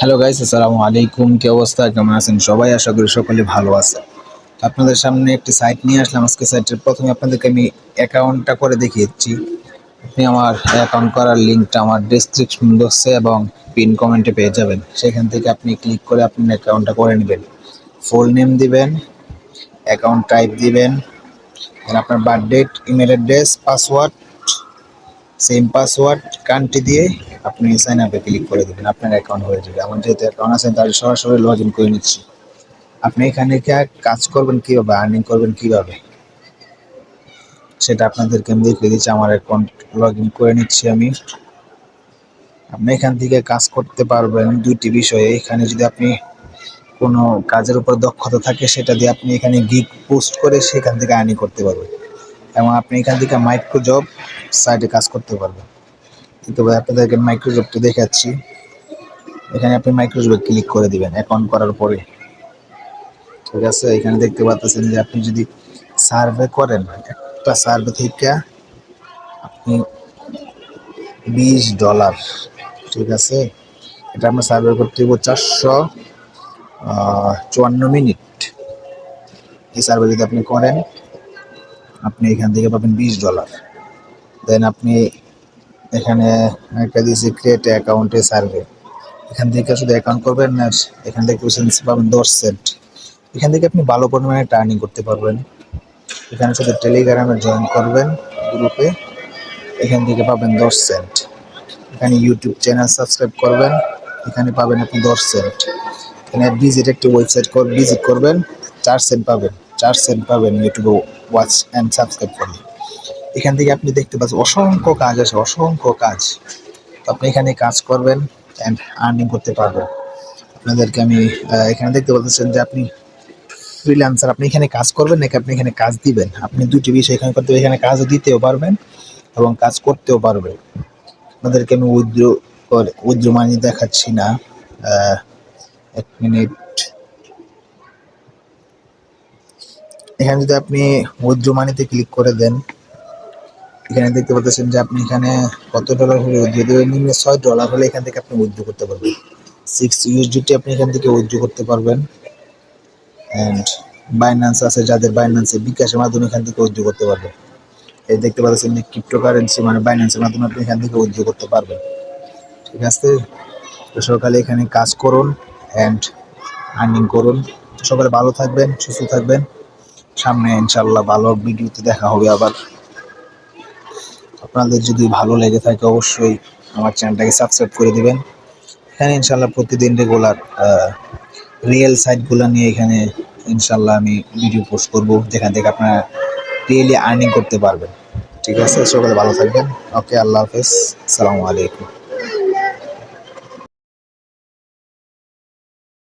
Hello guys আসসালামু আলাইকুম কি অবস্থা? কেমন আছেন সবাই? আশা করি সকলে ভালো আছে আপনাদের সামনে একটি সাইট নিয়ে আসলাম। আজকে সাইটের প্রথমে আপনাদেরকে আমি অ্যাকাউন্টটা করে দেখিয়ে দিচ্ছি আপনি আমার অ্যাকাউন্ট করার লিঙ্কটা আমার ডেসক্রিপশন বক্সে এবং পিন কমেন্টে পেয়ে যাবেন। সেখান থেকে আপনি ক্লিক করে আপনি অ্যাকাউন্টটা করে নেবেন। ফুল নেম দিবেন অ্যাকাউন্ট টাইপ দিবেন আপনার birthdate email address password same password country দিয়ে আপনি সাইন আপে ক্লিক করে দেবেন, আপনার অ্যাকাউন্ট হয়ে যাবে। আমার যেহেতু অ্যাকাউন্ট আছে তাহলে সরাসরি লগ ইন করে নিচ্ছি। আপনি এখানে কাজ করবেন কীভাবে আর্নিং করবেন কীভাবে? সেটা আপনাদেরকে আমি দেখিয়ে দিচ্ছি, আমার অ্যাকাউন্ট লগ ইন করে নিচ্ছি আমি। আপনি এখান থেকে কাজ করতে পারবেন দুইটি বিষয়ে। এখানে যদি আপনি কোনো কাজের উপর দক্ষতা থাকে, সেটা দিয়ে আপনি এখানে গিগ পোস্ট করে সেখান থেকে আর্নিং করতে পারবেন। এবং আপনি এখান থেকে মাইক্রো জব সাইটে কাজ করতে পারবেন। ভাই, আপনাদেরকে মাইক্রোজবটা দেখাচ্ছি। এখানে আপনি মাইক্রোজবে ক্লিক করে দিবেন অ্যাকাউন্ট করার পরে। ঠিক আছে? এখানে দেখতে পাচ্ছেন যে আপনি যদি সার্ভে করেন, একটা সার্ভে থেকে আপনি বিশ ডলার ঠিক আছে? এটা আমরা সার্ভে করতে হবে চারশো চুয়ান্ন মিনিট এই সার্ভে যদি আপনি করেন, আপনি এখান থেকে পাবেন বিশ ডলার দেন আপনি এখানে একটা দিয়েছি ক্রিয়েট অ্যাকাউন্টে সার্ভে এখান থেকে শুধু অ্যাকাউন্ট করবেন না এখান থেকে সেন্স পাবেন, দশ সেন্ট এখান থেকে আপনি ভালো পরিমাণে টার্নিং করতে পারবেন। এখানে শুধু টেলিগ্রামে জয়েন করবেন গ্রুপে এখান থেকে পাবেন দশ সেন্ট এখানে ইউটিউব চ্যানেল সাবস্ক্রাইব করবেন। এখানে পাবেন আপনি দশ সেন্ট এখানে ভিজিট একটি ওয়েবসাইট ভিজিট করবেন। চার সেন্ট পাবেন। চার সেন্ট পাবেন ইউটিউবে ওয়াচ অ্যান্ড সাবস্ক্রাইব করলে। এখান থেকে আপনি দেখতে পাচ্ছেন অসংখ্য কাজ আছে, অসংখ্য কাজ। আপনি এখানে কাজ করবেন অ্যান্ড আর্নিং করতে পারবেন। আপনাদেরকে আমি এখানে দেখতে পাচ্ছেন যে আপনি ফ্রিল্যান্সার আপনি এখানে কাজ করবেন নাকি আপনি এখানে কাজ দিবেন? আপনি দুটি বিষয় এখানে করতে এখানে কাজও দিতেও পারবেন এবং কাজ করতেও পারবেন। আপনাদেরকে আমি উইথড্র উইথড্র মানি দেখাচ্ছি না। এক মিনিট। এখানে যদি আপনি উইথড্র মানিতে ক্লিক করে দেন এখানে দেখতে পাচ্ছেন যে আপনি এখানে কত ডলার হলে যদি নিম্নে ছয় ডলার হলে এখান থেকে আপনি উইথড্র করতে পারবেন। সিক্স ইউএসডিটি আপনি এখান থেকে উইথড্র করতে পারবেন। অ্যান্ড বাইন্যান্স আছে, যাদের বাইন্যান্সে বিকাশের মাধ্যমে এখান থেকে উইথড্র করতে পারবেন। এই দেখতে পাচ্ছেন যে ক্রিপ্টোকারেন্সি মানে বাইন্যান্সের মাধ্যমে আপনি এখান থেকে উইথড্র করতে পারবেন। ঠিক আছে? তো সকালে এখানে কাজ করুন অ্যান্ড আর্নিং করুন। সকালে ভালো থাকবেন, সুস্থ থাকবেন। সামনে ইনশাল্লাহ ভালো ভিডিওতে দেখা হবে আবার। আপনাদের যদি ভালো লেগে থাকে অবশ্যই আমার চ্যানেলটাকে সাবস্ক্রাইব করে দেবেন। এখানে ইনশাল্লাহ প্রতিদিন রেগুলার রিয়েল সাইটগুলো নিয়ে এখানে ইনশাল্লাহ আমি ভিডিও পোস্ট করব, যেখান থেকে আপনারা রিয়েলি আর্নিং করতে পারবেন। ঠিক আছে? সকালে ভালো থাকবেন। ওকে আল্লাহ হাফেজ। আসসালামু আলাইকুম।